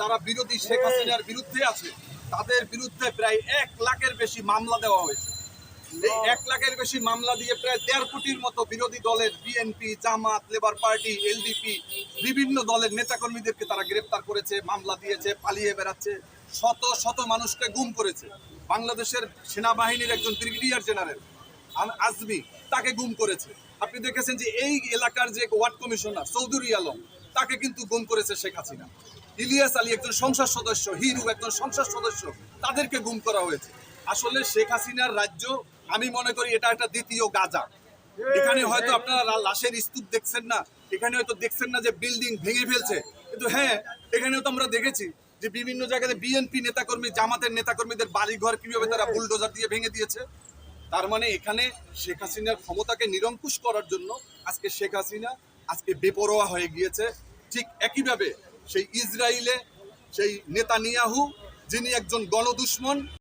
যারা বিরোধী শেখ হাসিনার বিরুদ্ধে আছে তাদের বিরুদ্ধে প্রায় এক লাখের বেশি মামলা দেওয়া হয়েছে। এই এক লাখের বেশি মামলা দিয়ে প্রায় দেড় কোটির মতো বিরোধী দলের BNP Jamaat labour party LDP বিভিন্ন দলের নেতাকর্মীদেরকে তারা গ্রেপ্তার করেছে মামলা দিয়েছে পালিয়ে বেড়াচ্ছে শত শত মানুষকে গুম করেছে। বাংলাদেশের সেনাবাহিনীর একজন ব্রিগেডিয়ার জেনারেল আজমি তাকে গুম করেছে। আপনি দেখেছেন যে এই এলাকার যে ওয়ার্ড কমিশনার চৌধুরী আলম তাকে কিন্তু গুম করেছে শেখ হাসিনা। ইলিয়াস আলী একজন সংসদ সদস্য হিরু একজন সংসদ সদস্য, তাদেরকে গুম করা হয়েছে। আসলে শেখ হাসিনার রাজ্য, আমি মনে করি এটা একটা দ্বিতীয় গাজা। এখানে হয়তো আপনারা লাশের স্তূপ দেখছেন না, এখানে হয়তো দেখছেন না যে বিল্ডিং ভেঙে ফেলছে। কিন্তু হ্যাঁ এখানেও তো আমরা দেখেছি যে বিভিন্ন জায়গাতে বিএনপি নেতাকর্মী, জামাতের নেতাকর্মীদের বাড়িঘর কীভাবে তারা বুলডোজার দিয়ে ভেঙে দিয়েছে। তার মানে এখানে শেখ হাসিনার ক্ষমতাকে নিরঙ্কুশ করার জন্য আজকে শেখ হাসিনা আজকে বেপরোয়া হয়ে গিয়েছে। ঠিক একইভাবে সেই ইসরায়েলে সেই নেতানিয়াহু যিনি একজন গণদুশ্মন